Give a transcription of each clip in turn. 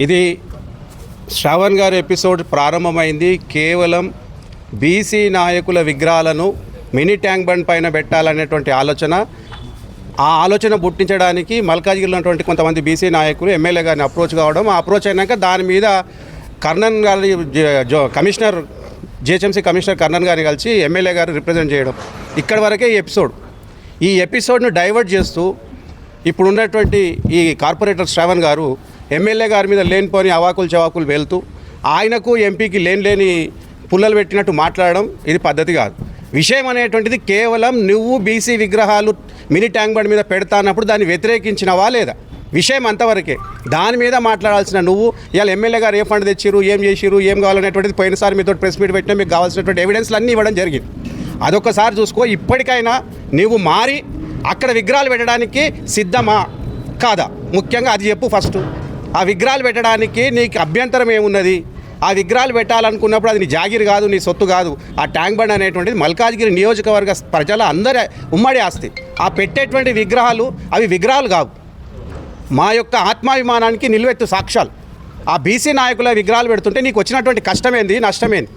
ఇది శ్రావణ్ గారి ఎపిసోడ్ ప్రారంభమైంది. కేవలం బీసీ నాయకుల విగ్రహాలను మినీ ట్యాంక్ బండ్ పైన పెట్టాలనేటువంటి ఆలోచన. ఆ ఆలోచన పుట్టించడానికి మల్కాజ్గిరిలో ఉన్నటువంటి కొంతమంది బీసీ నాయకులు ఎమ్మెల్యే గారిని అప్రోచ్ కావడం. ఆ అప్రోచ్ అయినాక దాని మీద కర్ణన్ గారి జ- జో- కమిషనర్ జిహెచ్ఎంసీ కమిషనర్ కర్ణన్ గారిని కలిసి ఎమ్మెల్యే గారు రిప్రజెంట్ చేయడం. ఇక్కడ వరకే ఈ ఎపిసోడ్. ఈ ఎపిసోడ్ను డైవర్ట్ చేస్తూ ఇప్పుడు ఉన్నటువంటి ఈ కార్పొరేటర్ శ్రావణ్ గారు ఎమ్మెల్యే గారి మీద లేనిపోని అవాకులు చవాకులు వెళ్తూ ఆయనకు ఎంపీకి లేని లేని పుల్లలు పెట్టినట్టు మాట్లాడడం ఇది పద్ధతి కాదు. విషయం అనేటువంటిది కేవలం నువ్వు బీసీ విగ్రహాలు మినీ ట్యాంక్ బండ్ మీద పెడతా అన్నప్పుడు దాన్ని వ్యతిరేకించినవా లేదా? విషయం అంతవరకే. దాని మీద మాట్లాడాల్సిన నువ్వు ఇవాళ ఎమ్మెల్యే గారు ఏ ఫండ్ తెచ్చిరు ఏం చేసిరు ఏం కావాలనేటువంటిది పోయినసారి మీతో ప్రెస్ మీట్ పెట్టినా మీకు కావాల్సినటువంటి ఎవిడెన్స్లు అన్నీ ఇవ్వడం జరిగింది. అదొకసారి చూసుకో ఇప్పటికైనా నువ్వు మారి అక్కడ విగ్రహాలు పెట్టడానికి సిద్ధమా? కాదా? ముఖ్యంగా అది చెప్పు ఫస్ట్ ఆ విగ్రహాలు పెట్టడానికి నీకు అభ్యంతరం ఏమున్నది? ఆ విగ్రహాలు పెట్టాలనుకున్నప్పుడు అది నీ జాగిరి కాదు నీ సొత్తు కాదు. ఆ ట్యాంక్ బండ్ అనేటువంటిది మల్కాజ్గిరి నియోజకవర్గ ప్రజల అందరి ఉమ్మడి ఆస్తి. ఆ పెట్టేటువంటి విగ్రహాలు అవి విగ్రహాలు కావు. మా యొక్క ఆత్మాభిమానానికి నిలువెత్తు సాక్ష్యాలు. ఆ బీసీ నాయకుల విగ్రహాలు పెడుతుంటే నీకు వచ్చినటువంటి కష్టమేంది నష్టమేంది?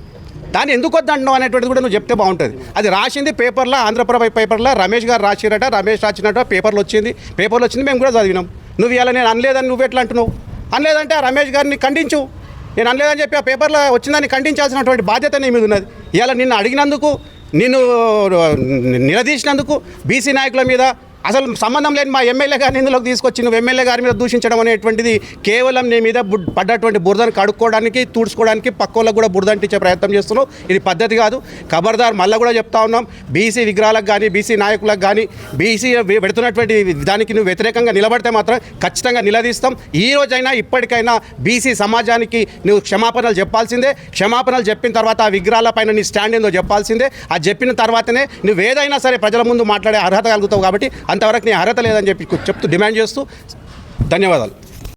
దాన్ని ఎందుకు వద్దంటున్నావు అనేటువంటిది కూడా నువ్వు చెప్తే బాగుంటుంది. అది రాసింది పేపర్లో ఆంధ్రప్రభ పేపర్లో రమేష్ గారు రాసిరట రమేష్ రాసినట్టు పేపర్లో వచ్చింది. పేపర్లో వచ్చింది మేము కూడా చదివినాం. నువ్వు ఇలా నేను అనలేదని నువ్వు ఎట్లా అంటున్నావు? అనలేదంటే రమేష్ గారిని ఖండించు. నేను అనలేదని చెప్పి ఆ పేపర్లో వచ్చిందని ఖండించాల్సినటువంటి బాధ్యత నీ మీద ఉన్నది. ఇలా నిన్ను అడిగినందుకు నిన్ను నిలదీసినందుకు బీసీ నాయకుల మీద అసలు సంబంధం లేని మా ఎమ్మెల్యే గారిని ఇందులోకి తీసుకొచ్చి నువ్వు ఎమ్మెల్యే గారి మీద దూషించడం అనేటువంటిది కేవలం నీ మీద బుడ్- పడ్డటువంటి బురదను కడుక్కోవడానికి తుడుచుకోవడానికి పక్కోళ్ళకు కూడా బురద అంటించే ప్రయత్నం చేస్తున్నావు. ఇది పద్ధతి కాదు. ఖబర్దార్ మళ్ళీ కూడా చెప్తా ఉన్నాం. బీసీ విగ్రహాలకు కానీ బీసీ నాయకులకు కానీ బీసీ పెడుతున్నటువంటి దానికి నువ్వు వ్యతిరేకంగా నిలబడితే మాత్రం ఖచ్చితంగా నిలదీస్తాం. ఈ రోజైనా ఇప్పటికైనా బీసీ సమాజానికి నువ్వు క్షమాపణలు చెప్పాల్సిందే. క్షమాపణలు చెప్పిన తర్వాత ఆ విగ్రహాల పైన నీ స్టాండ్ ఏందో చెప్పాల్సిందే. అది చెప్పిన తర్వాతనే నువ్వు ఏదైనా సరే ప్రజల ముందు మాట్లాడే అర్హత కలుగుతావు కాబట్టి అంతవరకు నీ అర్హత లేదని చెప్పి చెప్తూ డిమాండ్ చేస్తూ ధన్యవాదాలు.